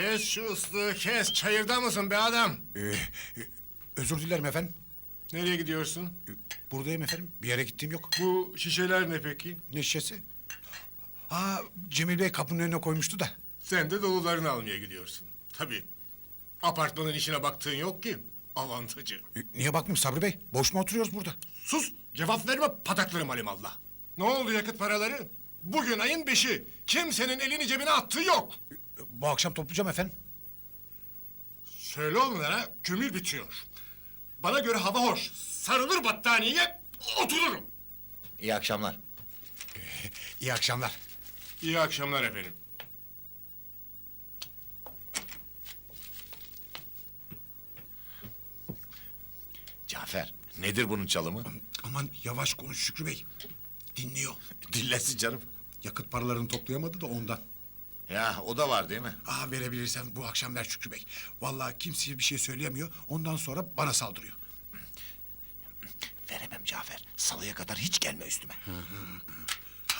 Kes şu ıslığı kes. Çayırda mısın be adam? Ee, e, özür dilerim efendim. Nereye gidiyorsun? Ee, Buradayım efendim. Bir yere gittiğim yok. Bu şişeler ne peki? Ne şişesi? Aa, Cemil Bey kapının önüne koymuştu da. Sen de dolularını almaya gidiyorsun. Tabii. Apartmanın işine baktığın yok ki. Avantajı. Ee, niye bakmayayım Sabri Bey? Boş mu oturuyoruz burada? Sus! Cevap verme pataklarım alimallah. Ne oldu yakıt paraları? Bugün ayın beşi. Kimsenin elini cebine attığı yok. Bu akşam toplayacağım efendim. Söyle onlara kömür bitiyor. Bana göre hava hoş. Sarılır battaniyeye otururum. İyi akşamlar. İyi akşamlar. İyi akşamlar efendim. Cafer, nedir bunun çalımı? Aman yavaş konuş Şükrü Bey. Dinliyor. Dillesin canım. Yakıt paralarını toplayamadı da ondan. Ya o da var değil mi? Aa verebilirsen bu akşam ver Şükrü Bey. Vallahi kimseye bir şey söyleyemiyor. Ondan sonra bana saldırıyor. Veremem Cafer. Salıya kadar hiç gelme üstüme.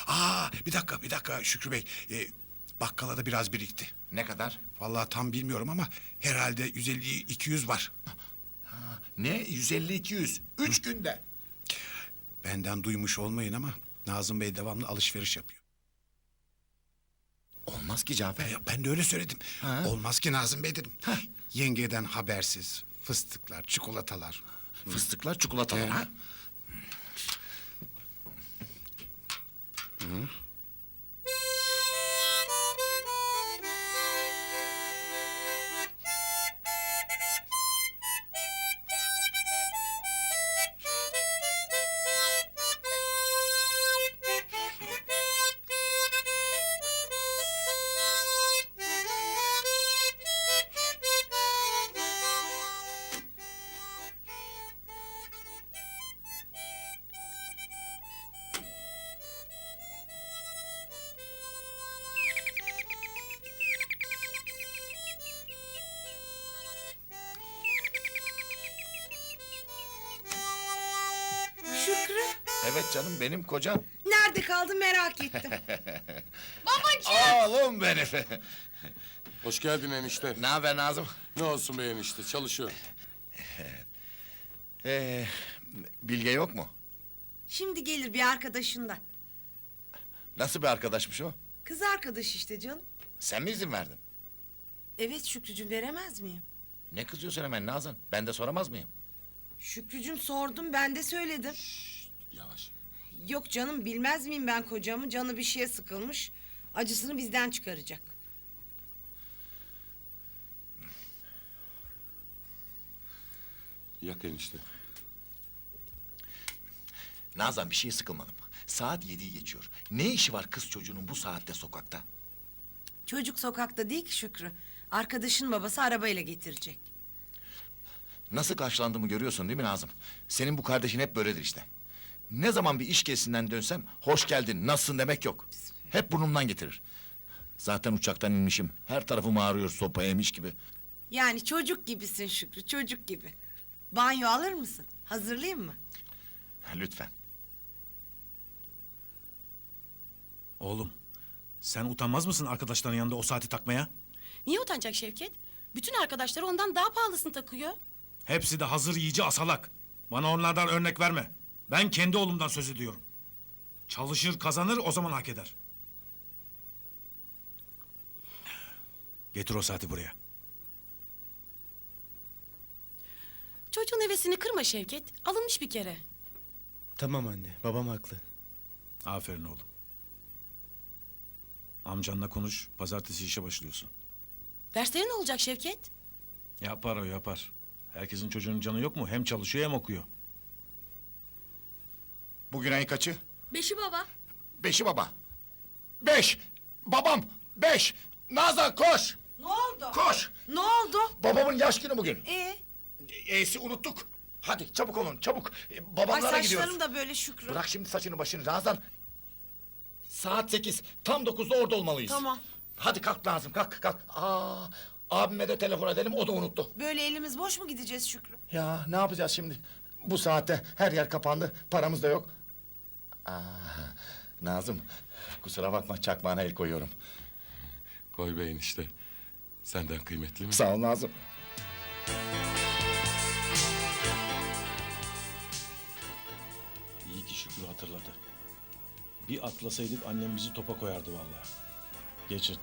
Aa bir dakika bir dakika Şükrü Bey. Ee, bakkala da biraz birikti. Ne kadar? Vallahi tam bilmiyorum ama herhalde 150-200 var. Ne? 150-200. Üç günde. Benden duymuş olmayın ama Nazım Bey devamlı alışveriş yapıyor. Olmaz ki Cafer. Ya ben de öyle söyledim. Ha? Olmaz ki Nazım Bey dedim. Yengeden habersiz fıstıklar, çikolatalar. Fıstıklar, çikolatalar He. ha? Şükrü, Evet canım benim kocam. nerede kaldın merak ettim. Oğlum benim. Hoş geldin enişte. ne haber Nazım? Ne olsun be enişte çalışıyor. Ee, Bilge yok mu? Şimdi gelir bir arkadaşında. Nasıl bir arkadaşmış o? Kız arkadaş işte canım. Sen mi izin verdin? Evet Şükrücüm veremez miyim? Ne kızıyorsun hemen Nazan? Ben de soramaz mıyım? Şükrücüm sordum ben de söyledim. Yok canım bilmez miyim ben kocamı canı bir şeye sıkılmış. Acısını bizden çıkaracak. Yak enişte. Nazan bir şeye sıkılmadım. Saat yediyi geçiyor. Ne işi var kız çocuğunun bu saatte sokakta? Çocuk sokakta değil ki Şükrü. Arkadaşın babası arabayla getirecek. Nasıl karşılandığımı görüyorsun değil mi Nazım? Senin bu kardeşin hep böyledir işte. Ne zaman bir iş gezisinden dönsem hoş geldin, nasılsın demek yok. Hep burnumdan getirir. Zaten uçaktan inmişim. Her tarafım ağrıyor sopa yemiş gibi. Yani çocuk gibisin Şükrü çocuk gibi. Banyo alır mısın? Hazırlayayım mı? Lütfen. Oğlum, sen utanmaz mısın arkadaşların yanında o saati takmaya? Niye utanacak Şevket? Bütün arkadaşları ondan daha pahalısını takıyor. Hepsi de hazır yiyici asalak. Bana onlardan örnek verme. Ben kendi oğlumdan söz ediyorum. Çalışır kazanır o zaman hak eder. Getir o saati buraya. Çocuğun hevesini kırma Şevket. Alınmış bir kere. Tamam anne, babam haklı. Aferin oğlum. Amcanla konuş, pazartesi işe başlıyorsun. Dersleri ne olacak Şevket? Yapar o yapar. Herkesin çocuğunun canı yok mu? Hem çalışıyor hem okuyor. Bugün ayın kaçı? Beşi baba. Beşi baba. Beş! Babam! Beş! Nazan koş! Ne oldu? Koş! Ne oldu? Babamın yaş günü bugün. Ee, E'si unuttuk. Hadi çabuk olun çabuk. Ee, ay Babamlara gidiyoruz. saçlarım da böyle Şükrü. Bırak şimdi saçını başını Nazan. Saat sekiz. Tam dokuzda orada olmalıyız. Tamam. Hadi kalk Nazım kalk kalk. Aa, abime de telefon edelim o da unuttu. Böyle elimiz boş mu gideceğiz Şükrü? Ya ne yapacağız şimdi? Bu saatte her yer kapandı. Paramız da yok. Aa, Nazım kusura bakma çakmağına el koyuyorum. Koy be enişte. Senden kıymetli mi? Sağ ol Nazım. İyi ki Şükrü hatırladı. Bir atlasaydık annem bizi topa koyardı vallahi. Geçin.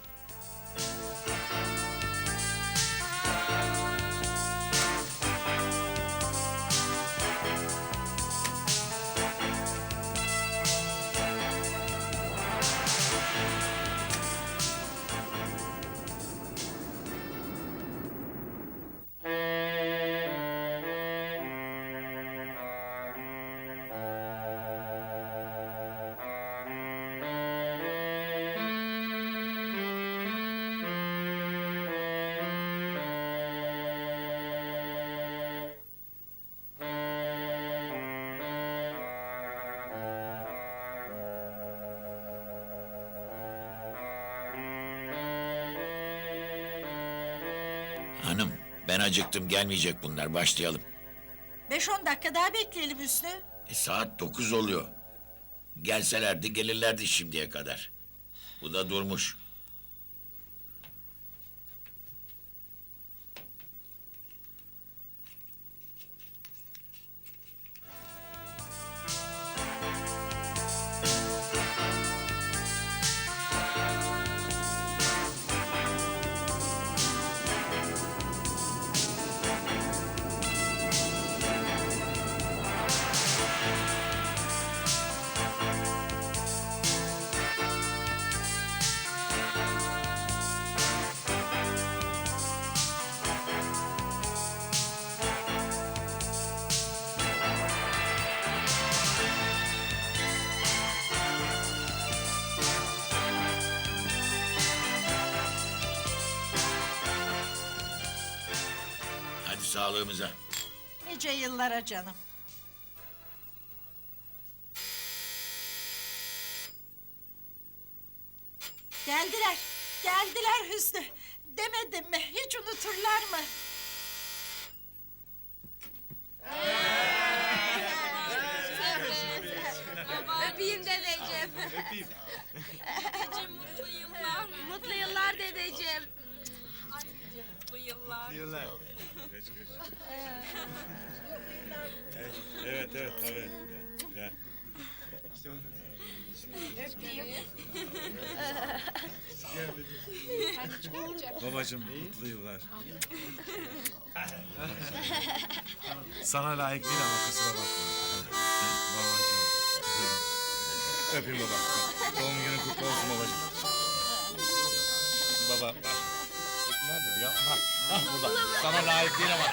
Hanım ben acıktım gelmeyecek bunlar başlayalım. Beş on dakika daha bekleyelim Hüsnü. E, saat dokuz oluyor. Gelselerdi gelirlerdi şimdiye kadar. Bu da durmuş. Sağlığımıza. Nice yıllara canım. Geldiler, geldiler Hüsnü. Demedim mi? Hiç unuturlar mı? Öpeyim dedeciğim. Öpeyim. Evet evet tabii. Gel. Babacığım mutlu yıllar. Sana layık değil ama kusura bakma. Babacığım. Öpeyim baba. Doğum günün kutlu olsun babacığım. Baba. Neredir ya? Ha, burada. Sana layık değil ama.